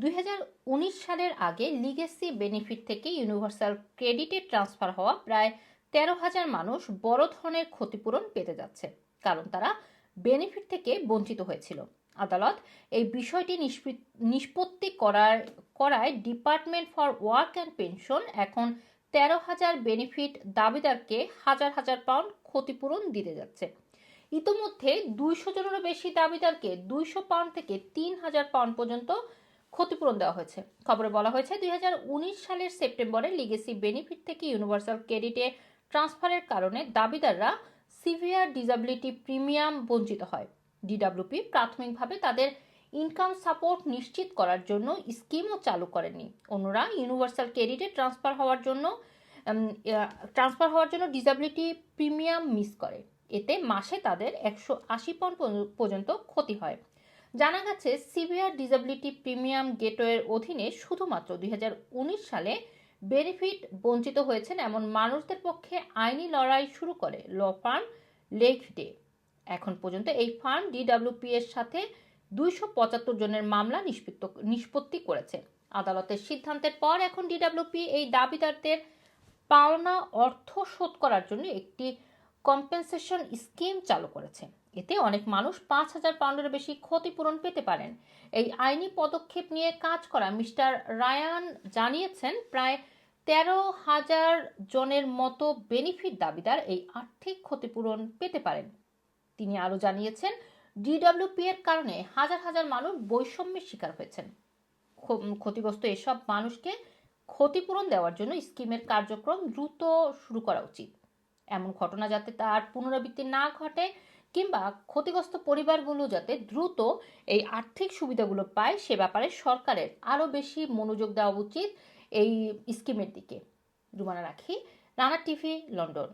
দুই হাজার উনিশ সালের আগে লিগেসি বেনিফিট থেকে ইউনিভার্সাল ক্রেডিটে ট্রান্সফার হওয়া প্রায় তেরো হাজার মানুষ বড় ধরনের ক্ষতিপূরণ পেতে যাচ্ছে, কারণ তারা বেনিফিট থেকে বঞ্চিত হয়েছিল। আদালত এই বিষয়টি নিষ্পত্তি করার, করায় Department for Work and Pension এখন তেরো হাজার বেনিফিট দাবিদারকে হাজার হাজার পাউন্ড ক্ষতিপূরণ দিতে যাচ্ছে। ইতোমধ্যে দুইশো জনেরও বেশি দাবিদারকে দুইশো পাউন্ড থেকে তিন হাজার পাউন্ড পর্যন্ত ক্ষতিপূরণ দেওয়া হয়েছে। খবরে বলা হয়েছে দু হাজার উনিশ সালের সেপ্টেম্বরে লিগেসি বেনিফিট থেকে ইউনিভার্সাল ক্রেডিটে ট্রান্সফারের কারণে দাবিদাররা সিভিয়ার ডিজাবিলিটি প্রিমিয়াম বঞ্চিত হয়। ডিডাব্লিউপি প্রাথমিকভাবে তাদের ইনকাম সাপোর্ট নিশ্চিত করার জন্য স্কিমও চালু করেনি। অন্যরা ইউনিভার্সাল ক্রেডিটে ট্রান্সফার হওয়ার জন্য ট্রান্সফার হওয়ার জন্য ডিজাবিলিটি প্রিমিয়াম মিস করে। এতে মাসে তাদের একশো আশি পর্যন্ত ক্ষতি হয়। জানা গেছে, সিভিয়ার ডিসাবিলিটি প্রিমিয়াম গেটওয়ের অধীনে শুধুমাত্র দু হাজার উনিশ সালে বেনিফিট বঞ্চিত হয়েছেন এমন মানুষদের পক্ষে আইনি লড়াই শুরু করে ল ফার্ম লেক ডে এখন পর্যন্ত এই ফার্ম ডিডাব্লিউপি এর সাথে দুইশো পঁচাত্তর জনের মামলা নিষ্পত্ত, নিষ্পত্তি করেছে। আদালতের সিদ্ধান্তের পর এখন ডিডাব্লিউপি এই দাবিদারদের পাওনা অর্থ শোধ করার জন্য একটি কম্পেনসেশন স্কিম চালু করেছে। এতে অনেক মানুষ পাঁচ হাজার পাউন্ডের বেশি ক্ষতিপূরণ পেতে পারেন। এই আইনি পদক্ষেপ নিয়ে কাজ করা মিস্টার রায়ান জানিয়েছেন, প্রায় তেরো হাজার জনের মতো বেনিফিট দাবিদার এই আর্থিক ক্ষতিপূরণ পেতে পারেন। তিনি আরও জানিয়েছেন, ডিডাব্লিউপি এর কারণে হাজার হাজার মানুষ বৈষম্যের শিকার হয়েছেন। ক্ষতিগ্রস্ত এসব মানুষকে ক্ষতিপূরণ দেওয়ার জন্য স্কিমের কার্যক্রম দ্রুত শুরু করা উচিত। এমন ঘটনা যাতে তার পুনরাবৃত্তি না ঘটে কিংবা ক্ষতিগ্রস্ত পরিবারগুলো যাতে দ্রুত এই আর্থিক সুবিধাগুলো পায়, সে ব্যাপারে সরকারের আরও বেশি মনোযোগ দেওয়া উচিত এই স্কিমের দিকে। রুমানা রাখি, রানা টিভি, লন্ডন।